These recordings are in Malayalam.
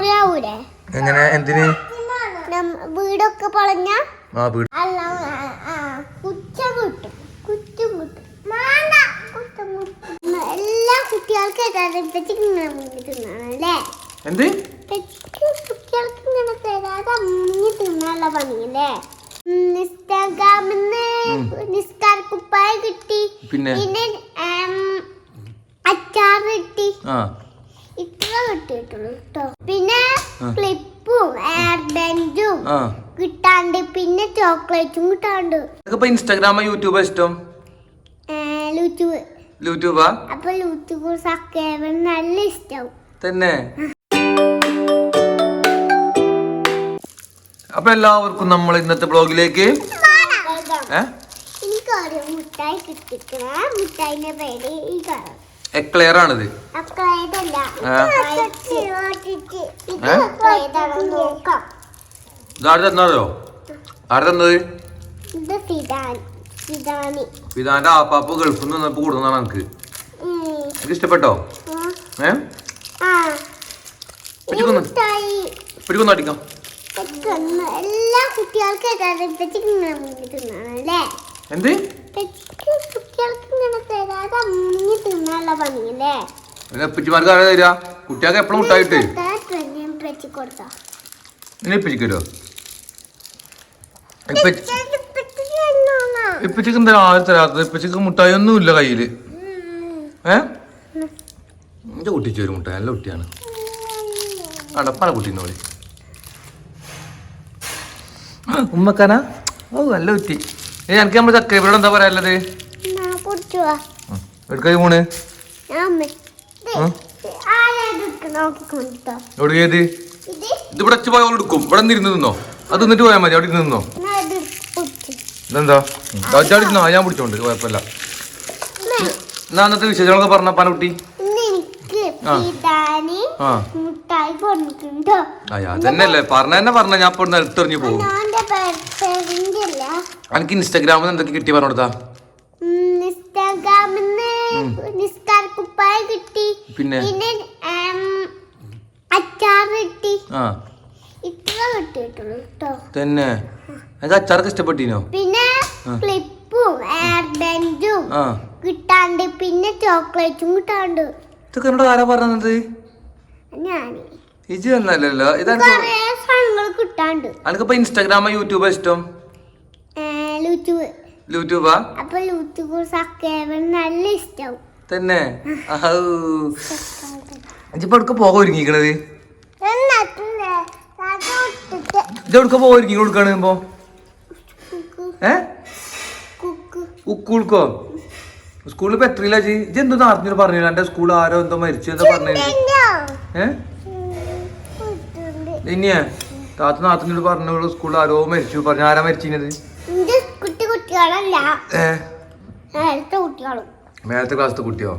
മുറിയാവൂലേ എങ്ങനെ? എന്തിന്? വീടൊക്കെ പൊളഞ്ഞ? ആ വീട്. കുറ്റം കിട്ടും. കുറ്റം കിട്ടും. എല്ലാ കുട്ടികൾക്കും തിന്നാണല്ലേ എന്ത്? കുട്ടികൾക്ക് ഇങ്ങനെ തരാതെ മുങ്ങി തിന്നാനുള്ള പണിയല്ലേ? ഇൻസ്റ്റാഗ്രാമിന്ന് ഉം. കുപ്പായ കിട്ടി. പിന്നെ? അച്ചാർ കിട്ടി. കിട്ടിയിട്ടുള്ളൂ കേട്ടോ പിന്നെ ക്ലിപ്പും എയർ ബെൻഡും കിട്ടാണ്ട് പിന്നെ ചോക്ലേറ്റും കിട്ടാണ്ട്. ഇപ്പൊ ഇൻസ്റ്റാഗ്രാമോ യൂട്യൂബോ ഇഷ്ടം? ലൂറ്റൂബ് യൂട്യൂബാ. അപ്പൊ യൂട്യൂബ് സബ്സ്ക്രൈബർ നല്ല ഇഷ്ടം. തന്നെ? അപ്പൊ എല്ലാവർക്കും നമ്മൾ ഇന്നത്തെ ബ്ലോഗിലേക്ക് ഏ? മുട്ടായി കിട്ടിക്കണ. മുട്ടായിന്റെ പേര് ഈ എക്ലെയർ ആണിത് ആര് തന്നോ ആര് തന്നത്? ഇതാന്റെ ആപ്പാപ്പ് ഗൾഫിൽ നിന്ന് വന്നപ്പോ കൊടുക്കുന്നതാണ് എനിക്ക്. എനിക്ക് ഇഷ്ടപ്പെട്ടോ. ഏ? പിടിക്കുന്നു. അടിക്കാം എല്ലാ കുട്ടികൾക്കും എന്ത്? ആരാ തരാ? കുട്ടികൾക്ക് എപ്പോഴും മുട്ടായിട്ട് ഇനി ഇപ്പച്ചിക്ക് എന്താ ആരും തരാത്തത്? ഇപ്പച്ചിക്ക് മുട്ടായി ഒന്നും ഇല്ല കയ്യിൽ. ഏ? എന്റെ കുട്ടിച്ച് ഒരു മുട്ടായി നല്ല കുട്ടിയാണ്. അടപ്പാണ് കുട്ടീന്നോളി ഉമ്മക്കാനാ? ഓ നല്ല കുട്ടി. ഏ എനിക്ക് നമ്മുടെ ചക്കരയോട് എന്താ പറയാനുള്ളത്? എടുക്കാ എടുക്കായി പോണ് ഞാൻ ഉം. നോക്കിക്കൊണ്ടിട്ടോ എവിടെ ഏത്? ഇത്? ഇവിടെ വെച്ച് പോയാൽ എടുക്കും. ഇവിടെ ഇരുന്ന് നിന്നോ അത് നിന്നിട്ട് പോയാൽ മതി അവിടെ ഇരുന്ന് നിന്നോ ഇതെന്താ? നിന്നോ ഞാൻ പിടിച്ചോണ്ട് കുഴപ്പമില്ല. എന്നാ അന്നത്തെ വിശേഷങ്ങളൊക്കെ പറഞ്ഞ അയ്യ അതന്നെയല്ലേ. പറഞ്ഞ തന്നെ പറഞ്ഞ ഞാൻ ഇപ്പൊ എടുത്തെറിഞ്ഞു പോകും എനിക്ക് ഇൻസ്റ്റാഗ്രാമിൽ നിന്ന് എന്തൊക്കെ കിട്ടി പറഞ്ഞു കൊടുത്താ ഇൻസ്റ്റാഗ്രാമിന്ന് നിസ്കാര കുപ്പായ കിട്ടി. പിന്നെ? കിട്ടി. ആ. ഇത്ര കിട്ടിയിട്ടുള്ളൂ കേട്ടോ തന്നെ. അച്ചാർക്ക് ഇഷ്ടപ്പെട്ടിനോ? പിന്നെ ക്ലിപ്പും എയർ ബെൻഡും ആ. കിട്ടാണ്ട് പിന്നെ ചോക്ലേറ്റും കിട്ടാണ്ട്. ഇതൊക്കെ എന്നോട് ആരാ പറഞ്ഞത്? ഞാൻ ഇജ് തന്നല്ലോ ഇതാണ് യൂട്യൂബ് ഇൻസ്റ്റാഗ്രാമോ യൂട്യൂബോ ഇഷ്ടം യൂട്യൂബാ. അപ്പൊ സബ്സ്ക്രൈബർ നല്ല ഇഷ്ടം തന്നെ? എടുക്ക പോകാൻ ഒരുങ്ങിക്കണത്? ഇത് എടുക്ക പോകാൻ ഒരുങ്ങി കൊടുക്കാണ് ഇപ്പോ? കുക്ക്. ഏ? കുക്ക്. ഉക്കൂൾക്കോ? സ്കൂളിൽ ഇപ്പൊ എത്രയില്ല ജി ഇജ് എന്തോ നാട്ടിൽ പറഞ്ഞില്ല എന്റെ സ്കൂൾ ആരോ എന്തോ മരിച്ചു എന്താ പറഞ്ഞു? ഏ. ഇനിയേ? താത്ത നാത്തിനോട് പറഞ്ഞു സ്കൂളിൽ ആരോ മരിച്ചു. പറഞ്ഞു ആരാ മരിച്ചിരുന്നത് ഇത് കുട്ടി കുട്ടികളല്ല. മേലത്തെ ക്ലാസ്സിലെ കുട്ടിയോ?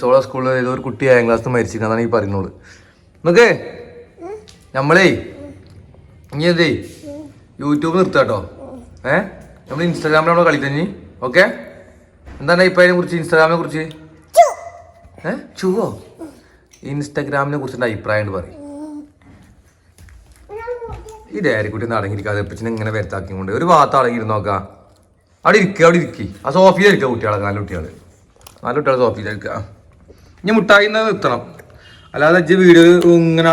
സോള സ്കൂളിൽ ഏതോ ഒരു കുട്ടി ഏഴാം ക്ലാസ് മരിച്ചിരുന്നതാണ് ഈ പറയുന്നത്. നോക്കേ. നമ്മളേ ഇനി എന്തേ? യൂട്യൂബ് നിർത്താട്ടോ ഏ? നമ്മൾ ഇൻസ്റ്റാഗ്രാമിൽ നമ്മൾ കളി തന്നെ? ഓക്കെ? എന്താണ് ഇപ്പം അതിനെ കുറിച്ച്? ഇൻസ്റ്റാഗ്രാമിനെ കുറിച്ച്? ഏ? ചുവോ? ഇൻസ്റ്റാഗ്രാമിനെ കുറിച്ച് അഭിപ്രായം പറയും. ഈ ഡയറിക്കുട്ടി ഒന്ന് അടങ്ങിയിരിക്കാതെ എപ്പച്ചിനെ ഇങ്ങനെ വരുത്താക്കി കൊണ്ട്. ഒരു ഭാഗത്ത് അടങ്ങിയിരുന്നു നോക്കാം. അവിടെ ഇരിക്കുക അവിടെ ഇരിക്കി. ആ സോഫിയിലിരിക്കുക കുട്ടികളൊക്കെ നല്ല കുട്ടികൾ നല്ല കുട്ടികൾ സോഫിയിലിരിക്കുക ഇനി മുട്ടായി നിന്ന് നിർത്തണം. അല്ലാതെ ഇജ്ജ് വീട് ഇങ്ങനെ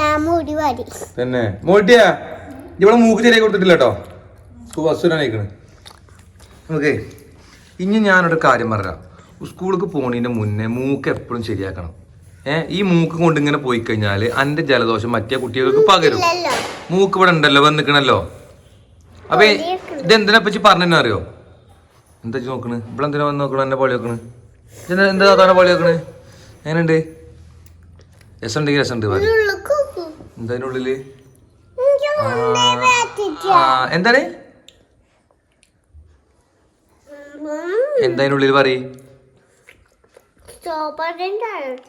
ഞാൻ മൂടി വാടി തന്നെ. മോട്ടിയാ ഇവിടെ മൂക്ക് ചെറിയ കൊടുത്തിട്ടില്ല കേട്ടോ. ബസ്സിനായിക്കണ് ഓക്കെ. ഇനി ഞാനൊരു കാര്യം പറയാം സ്കൂളിലേക്ക് പോണതിന് മുന്നേ മൂക്ക് എപ്പോഴും ശരിയാക്കണം. ഏഹ് ഈ മൂക്ക് കൊണ്ട് ഇങ്ങനെ പോയി കഴിഞ്ഞാൽ എന്റെ ജലദോഷം മറ്റേ കുട്ടികൾക്ക് പകരും. മൂക്ക് ഇവിടെ ഉണ്ടല്ലോ വന്നിക്കണല്ലോ. അപ്പൊ ഇതെന്തിനാ പറ്റി പറഞ്ഞു അറിയോ? എന്താ നോക്കണ്? ഇവിടെ എന്തിനാ വന്ന് നോക്കണ? എന്നെ പൊളി വെക്കണ് എന്താ താത്താനെ പൊളി വെക്കണ് എങ്ങനെയുണ്ട്? രസമുണ്ടെങ്കിൽ രസമുണ്ട്. എന്താ അതിനുള്ളിൽ? എന്താണ്? ഉം, എന്താ അതിനുള്ളിൽ പറയും.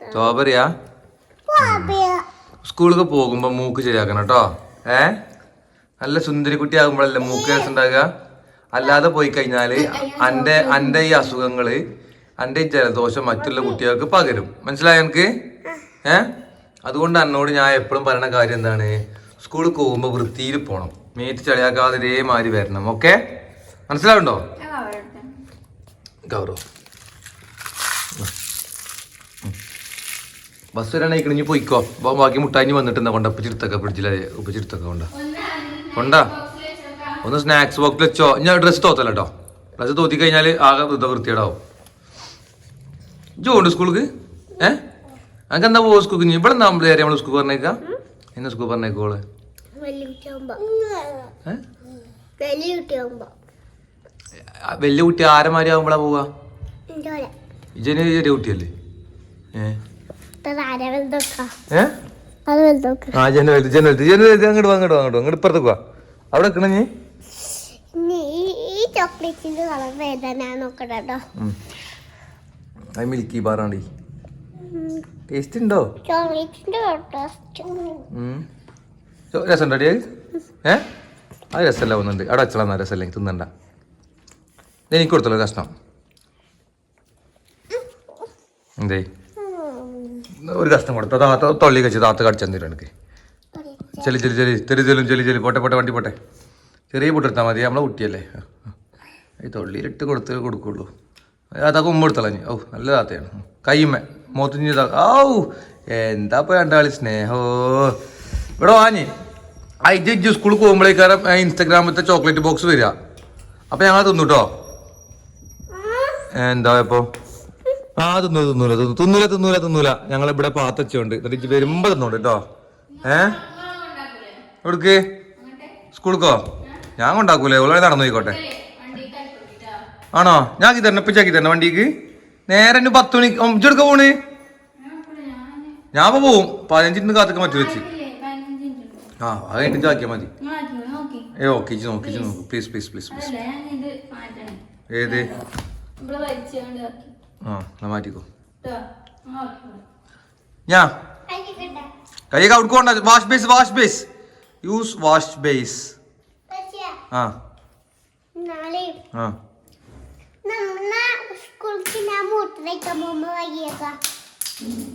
സ്ട്രോബെറിയാ. സ്കൂളിൽ പോകുമ്പോ മൂക്ക് ശരിയാക്കണം കേട്ടോ ഏ? നല്ല സുന്ദരി കുട്ടി ആകുമ്പോഴല്ലേ മൂക്ക് രസം ഉണ്ടാകുക അല്ലാതെ പോയി കഴിഞ്ഞാൽ അന്റെ അന്റെ ഈ അസുഖങ്ങൾ അന്റെ ഈ ജലദോഷം മറ്റുള്ള കുട്ടികൾക്ക് പകരും. മനസ്സിലായോ എനിക്ക്? ഏ? അതുകൊണ്ട് എന്നോട് ഞാൻ എപ്പോഴും പറയുന്ന കാര്യം എന്താണ്? സ്കൂളിൽ പോകുമ്പോ വൃത്തിയിൽ പോണം. മേറ്റ് ചളിയാക്കാതെ ഇതേമാതിരി വരണം ഓക്കെ? മനസ്സിലാവുണ്ടോ? ഗൗരവ്. ബസ് ഇക്കണ ഇനി പോയിക്കോ. അപ്പോൾ ബാക്കി മുട്ടായി വന്നിട്ടുണ്ടാ. കൊണ്ട ഉപ്പിച്ചിരുത്തൊക്കെ ഫ്രിഡ്ജിലായി ഉപ്പിച്ചിരുത്തൊക്കെ കൊണ്ട. കൊണ്ടാ? ഒന്ന് സ്നാക്സ് ബോക്സിൽ വെച്ചോ. ഞാൻ ഡ്രസ്സ് തോത്തല്ല കേട്ടോ ഡ്രസ്സ് തോത്തി കഴിഞ്ഞാൽ ആകെ വൃദ്ധ വൃത്തിയേടാവും ജോണ്ട് സ്കൂൾക്ക്? ഏ? അങ്ങനെ എന്താ പോകും സ്കൂൾക്ക് ഇനി? ഇവിടെ നമ്മൾ ഏരിയ നമ്മൾ സ്കൂൾ പറഞ്ഞേക്കാം എന്നാ സ്കൂൾ പറഞ്ഞേക്കോൾ ഏ? വലിയ കുട്ടി ആരമാരി ആകുമ്പോഴാ പോവാ ഇജന് ചെറിയ കുട്ടിയല്ലേ? അങ്ങോട്ട് ഇപ്പുറത്തേക്ക് വാ. അവിടെ നിൽക്കണ ചോക്ലേറ്റിന്റെ കളർ അത് മിൽക്കി ബാറാണ്ടി ടേസ്റ്റ് ഉണ്ടോ? ചോക്ലേറ്റിന്റെ കേട്ടോ ഉം. ചോ- രസമുണ്ടോ അടി അത്? ഏ? അത് രസമല്ല ഒന്നുണ്ട്. അവിടെ അച്ഛനാ രസമല്ലേ തിന്നണ്ട. എനിക്ക് കൊടുത്തല്ലോ കഷ്ണം. എന്തേ? ഒരു കഷ്ണം കൊടുത്തു. താത്ത തൊള്ളി കഴിച്ച് താത്ത കടിച്ചു തന്നിരും എനിക്ക്? ചെലി ചെലി ചെലി ചെലി ചെല്ലും ചെലി ചെലി പോട്ടെ പോട്ടെ വണ്ടി പോട്ടെ. ചെറിയ പൊട്ടെടുത്താൽ മതി. നമ്മളെ കുട്ടിയല്ലേ. ഈ തൊള്ളിയിലിട്ട് കൊടുത്ത് കൊടുക്കുള്ളൂ. അതൊക്കെ ഉമ്മ എടുത്തളഞ്ഞ് ഓ നല്ല താത്തയാണ്. കയ്യുമ്മ മോത്തിഞ്ഞ് ഔ എന്താ ഇപ്പോൾ രണ്ടാളി സ്നേഹോ? ഇവിടെ വാഞ്ഞ് ഐ ജി സ്കൂളിൽ പോകുമ്പോഴേക്കാരം ഇൻസ്റ്റാഗ്രാമിലത്തെ ചോക്ലേറ്റ് ബോക്സ് വരിക. അപ്പോൾ ഞങ്ങൾ തിന്നുട്ടോ എന്താ ഇപ്പോ? ആ തിന്നൂല തിന്നൂല തിന്നു- തിന്നൂല തിന്നൂല തിന്നൂല. ഞങ്ങൾ ഇവിടെ പാത്തച്ചുണ്ട്. എന്നിട്ട് വരുമ്പോ തിന്നോണ്ട് കേട്ടോ ഏ? എവിടേക്ക്? സ്കൂൾക്കോ? ഞാൻ കൊണ്ടാക്കൂലേ? ഉള്ള നടന്നു പോയിക്കോട്ടെ. ആണോ? ഞാൻ തരണം ഇപ്പിച്ചാക്കി തരണം വണ്ടിക്ക്. നേരെ ഇനി പത്ത് മണി അഞ്ചെടുക്ക പോണ്? ഞാൻ ഇപ്പൊ പോവും. പതിനഞ്ചിന് കാത്തൊക്കെ മറ്റു വെച്ച് ആ അത് കഴിഞ്ഞിട്ട് ആക്കിയാ മതി. ഏ ഓക്കെ നോക്കി നോക്ക്. പ്ലീസ് പ്ലീസ് പ്ലീസ് പ്ലീസ് ഏത്? ആ എന്നാ മാറ്റിക്കോ. ഞാ? കൈയൊക്കെ അവിടെ കൊണ്ട. Wash base wash base use wash base ആ. ആ.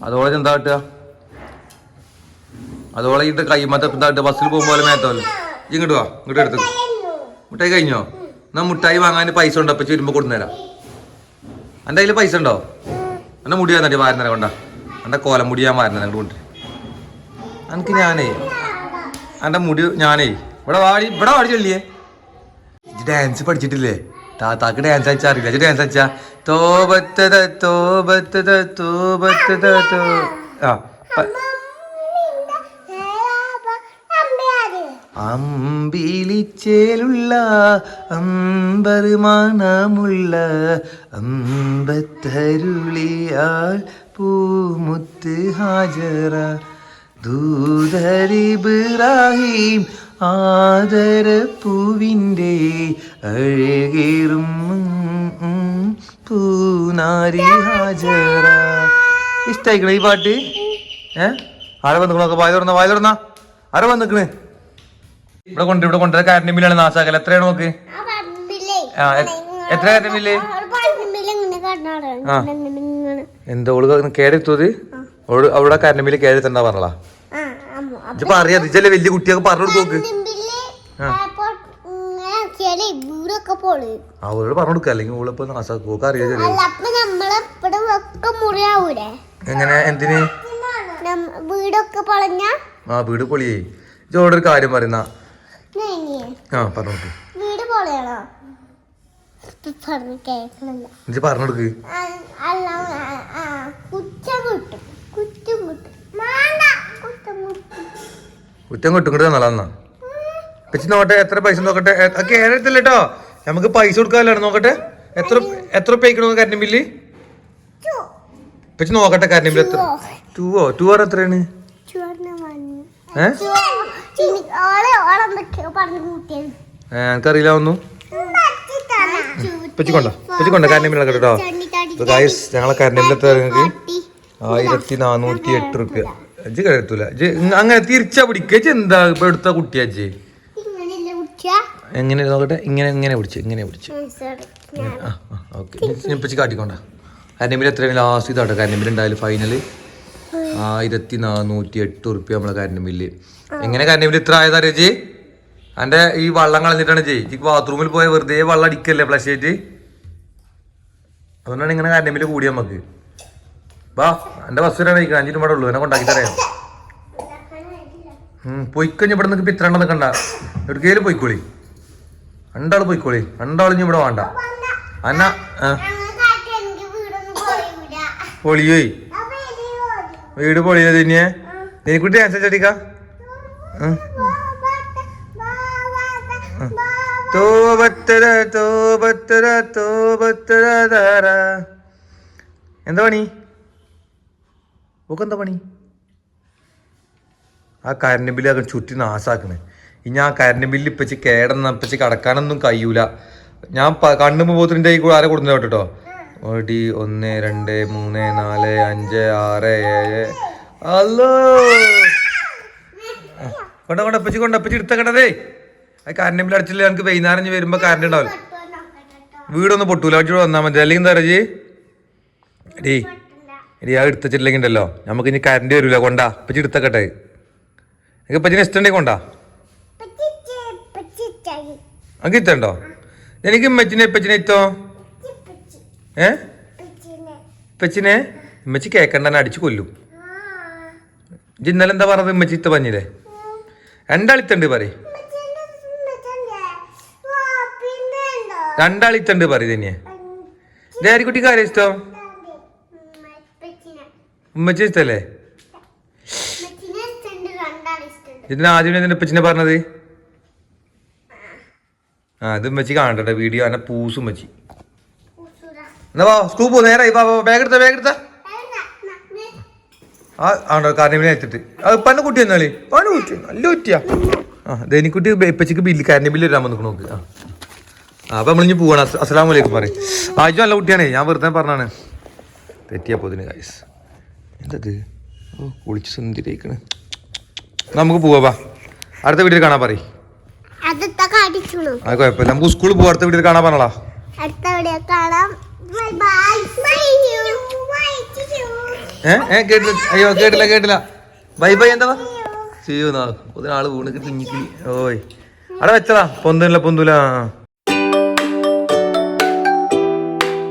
അതോളെ എന്താ കിട്ടുക അതോളെ ഇട്ട് കൈമത്തെ എന്താ കിട്ടുക ബസ്സിൽ പോകുമ്പോൾ മേത്തല്ലേ ഇങ്ങോട്ട് വാ. ഇങ്ങോട്ട് എടുത്തു മുട്ടായി കഴിഞ്ഞോ? എന്നാ മുട്ടായി വാങ്ങാൻ പൈസ ഉണ്ട്? അപ്പൊ വരുമ്പോ കൊടുന്നേരാം. എന്റെ കയ്യിൽ പൈസ ഉണ്ടോ? എന്റെ മുടി വന്നിട്ട് വാരുന്നേരം കൊണ്ടാ? എന്റെ കോലം മുടി ഞാൻ വാരുന്നേരം കൊണ്ട് എനിക്ക് ഞാനേ എന്റെ മുടി ഞാനേ ഇവിടെ വാടി ഇവിടെ വാടി ചൊല്ലിയേ. ഡാൻസ് പഠിച്ചിട്ടില്ലേ? താത്താക്ക് ഡാൻസ് അയച്ചാ അറിയില്ല. ഡാൻസ് അയച്ചാ തോപത്തത തോപത്തത തോപത്തത തോ ആ അമ്പിളിച്ചേലുള്ള അമ്പരുമാനമുള്ള മണമുള്ള അമ്പത്തരുളിയാൽ പൂമുത്ത് ഹാജറ. ദൂതരിബ്രാഹിം ആദരപ്പൂവിന്റെ അഴകേറും പൂനാരി ഹാജറ. ഇഷ്ടായിക്കണേ ഈ പാട്ട്? ഏ? ആരെ വന്നിക്കണോ വായ തുറന്ന വായ തുറന്ന ആരെ വന്നിക്കണ് ഇവിടെ കൊണ്ട് ഇവിടെ കൊണ്ടുവരാൻ കാരന്റെ ബില്ലാണ് നാശാക്കൽ എത്രയാണ് നോക്ക് ആ എത്ര കാരന്റെ ബില്ല് ആ. എന്താ ഓൾ കേടെത്തുന്നത് ഓൾ അവിടെ കരന്റെ ബില്ല് കേടെത്തണ്ടാ പറഞ്ഞാ ആ അറിയാം ഇജ്ജല്ലേ വലിയ കുട്ടിയൊക്കെ പറഞ്ഞു കൊടുക്ക് അവരോട് പറഞ്ഞു കൊടുക്ക. അല്ലെങ്കിൽ ഓളിപ്പോ അറിയാ എങ്ങനെ? എന്തിന്? വീടൊക്കെ പൊളഞ്ഞ? ആ വീട് പൊളിയേ. ഇജോടൊരു കാര്യം പറയുന്ന. ആ പറഞ്ഞു വീട് പറഞ്ഞു കേൾക്കണില്ല അല്ല കുറ്റം കിട്ടും. കുറ്റം കിട്ടും. കുറ്റം കിട്ടും. കുറ്റം കിട്ടും കിട്ടും നല്ലതാ പറ്റി നോക്കട്ടെ എത്ര പൈസ നോക്കട്ടെ? കേരളത്തില്ല കേട്ടോ നമുക്ക് പൈസ കൊടുക്കാമല്ലോ നോക്കട്ടെ. എത്ര എത്ര പേയ്ക്കണോ കരണ്ട് ബില്ല്? ചു, പറ്റി നോക്കട്ടെ കരണ്ട് ബില്ല് എത്ര. ടൂവോ ടൂ ആർ എത്രയാണ്? ചുവന്ന എനിക്കറിയില്ല ഒന്നും? കരണ്ട് ബില്ല് കേട്ടോ ഞങ്ങളെ കരണ്ട് ബില്ല് നിങ്ങൾക്ക് ആയിരത്തി നാനൂറ്റി എട്ട് റുപ്യ. ഇജ്ജ് കരുത്തൂല ഇജ്ജ് ഇങ്ങ- അങ്ങനെ തിരിച്ചാ പിടിക്കുക ഇജ്ജ് എന്താ ഇപ്പൊ എടുത്ത കുട്ടിയാ എങ്ങനെ നോക്കട്ടെ. ഇങ്ങനെ ഇങ്ങനെ പിടിച്ച് ഇങ്ങനെ പിടിച്ച്. ആ ഓക്കെ. ഇപ്പച്ചി കാട്ടിക്കൊണ്ട. എത്രയാണ് ലാസ്റ്റ് ഇതാട്ടോ. കാരണം ഉണ്ടായാലും ഫൈനൽ ആയിരത്തി നാനൂറ്റി എട്ട് ഉറുപ്പ്യ നമ്മളെ കരണ്ട് ബില്ല്. എങ്ങനെ കരണ്ട് ബില്ല് ഇത്ര ആയതാ രജി എന്റെ ഈ വള്ളം കളഞ്ഞിട്ടാണ് ചേച്ചി ബാത്റൂമിൽ പോയ വെറുതെ വെള്ളം അടിക്കല്ലേ ആയിട്ട് അതുകൊണ്ടാണ് ഇങ്ങനെ കരണ്ട് ബില്ല് കൂടി നമുക്ക് വാ എന്റെ ബസ് വരാൻ കഴിക്കണം അഞ്ചിനും ഇവിടെ ഉള്ളൂ. എന്നെ കൊണ്ടാക്കി തരാം പൊയ്ക്കഴിഞ്ഞ് ഇവിടെ നിൽക്ക് ഇത്ര എണ്ണം നിൽക്കണ്ട എവിടേക്കേലും പൊയ്ക്കോളി. രണ്ടാൾ പൊയ്ക്കോളി. രണ്ടാളും ഇവിടെ വേണ്ട. അന്ന പൊളിയോയ്. വീട് പൊളിയോ തന്നെ നീക്കുട്ടി ഡാൻസ് ചടിക്ക തോപത്തര തോപത്തര തോപത്തര താര എന്താ പണി? ഓക്കെന്താ പണി? ആ കരണ്ട് ബില്ല് ഒക്കെ ചുറ്റി നാശാക്കണേ. ഇനി ആ കരണ്ട് ബില്ല് ഇപ്പച്ച് കേടന്ന ഇപ്പച്ച് കടക്കാനൊന്നും കഴിയൂല. ഞാൻ കണ്ണുമ്പോ പോത്തിന്റെ കൂടെ ആരെ കൊടുത്തു കേട്ടോ? ഓടി ഒന്ന് രണ്ട് മൂന്ന് നാല് അഞ്ച് ആറ് ഏഴ്. അല്ലോ. കൊണ്ട കൊണ്ട അപ്പച്ചി കൊണ്ട അപ്പച്ചി എടുത്തക്കണതേ ആ കറണ്ട് ബില്ല് അടിച്ചില്ല? എനിക്ക് വൈകുന്നേരം വരുമ്പോൾ വരുമ്പോ കറണ്ട് ഉണ്ടാവില്ല. വീടൊന്നും പൊട്ടൂല. അടിച്ചു വന്നാൽ മതി. അല്ലെങ്കിൽ എന്താ പറയുക ഡീ എടീ ആ എടുത്തിട്ടില്ലെങ്കിൽ ഉണ്ടല്ലോ നമുക്ക് ഇനി കറണ്ട് വരില്ല കൊണ്ടാ അപ്പച്ചി എടുത്തക്കട്ടെ എനിക്ക് അപ്പച്ചിനെ ഇഷ്ടമുണ്ടെങ്കിൽ കൊണ്ടാ. അങ്ങനെ. എനിക്ക് ഇത്തണ്ടോ എനിക്ക് മെച്ചിനെ അപ്പച്ചിനെ ഇത്തോ. ഏ? പച്ചിനെ. ഇപ്പച്ചിനെ? ഇമ്മച്ചി കേക്കണ്ടെന്നെ അടിച്ചു കൊല്ലും. ഇജ്ജ് ഇന്നലെ എന്താ പറഞ്ഞത് ഇമ്മച്ചി ഇത്ത പറഞ്ഞില്ലേ രണ്ടാളിത്തണ്ട് പറ? രണ്ടാളിത്തണ്ട് പറ തന്നെ ഉം, ഡാരിക്കുട്ടിക്ക് ആരെ ഇഷ്ടം. ഉമ്മച്ചി ഇഷ്ടല്ലേ. ഇതിന് ആദ്യം എന്തിനാ ഉപ്പച്ചിനെ പറഞ്ഞത്? ആ. ഇത് ഉമ്മച്ചി കാണട്ടെ വീഡിയോ. അന്നെ പൂസും ഉമ്മച്ചി. എന്നാ സ്കൂപ്പ് നേരെ ബാഗ് എടുത്ത ബാഗ് എടുത്ത. ആ ആണോ കാരണിമിനെ എത്തിട്ട് അത് പന്ന കുട്ടി എന്നാളി പന്ന കുട്ടി നല്ല കുട്ടിയാ. ആ ധനിക്കുട്ടി ഇപ്പച്ചക്ക് ബില്ല് കാരणी ബില്ല് വരാൻ വന്നു നോക്ക്. ആ. അപ്പൊ നമ്മളിഞ്ഞ് പോവാണ്. അസ് അസ്സലാമു അലൈക്കും പറയും. ആജു നല്ല കുട്ടിയാണേ ഞാൻ വെറുതെ പറഞ്ഞാണ്. തെറ്റിയാ പോതിന് കായസ് എന്തത്? ഓ കുളിച്ച് സുന്ദരിക്കണ് നമുക്ക് പോവാ അടുത്ത വീട്ടിൽ കാണാൻ പറയും. ആ കുഴപ്പമില്ല. നമുക്ക് സ്കൂളിൽ പോവാ അടുത്ത വീട്ടിൽ കാണാൻ പറഞ്ഞാ അടുത്ത വീഡിയോ കാണാം. ഏ കേട്ടില്ല. അയ്യോ കേട്ടില്ല കേട്ടില്ല. ബൈ ബൈ എന്താ ചെയ്യൂന്നാ ഒരാൾ വീണ് കിട്ടി ഓയ്. അവിടെ വെച്ചതാ. പൊന്തല്ല പൊന്തൂല.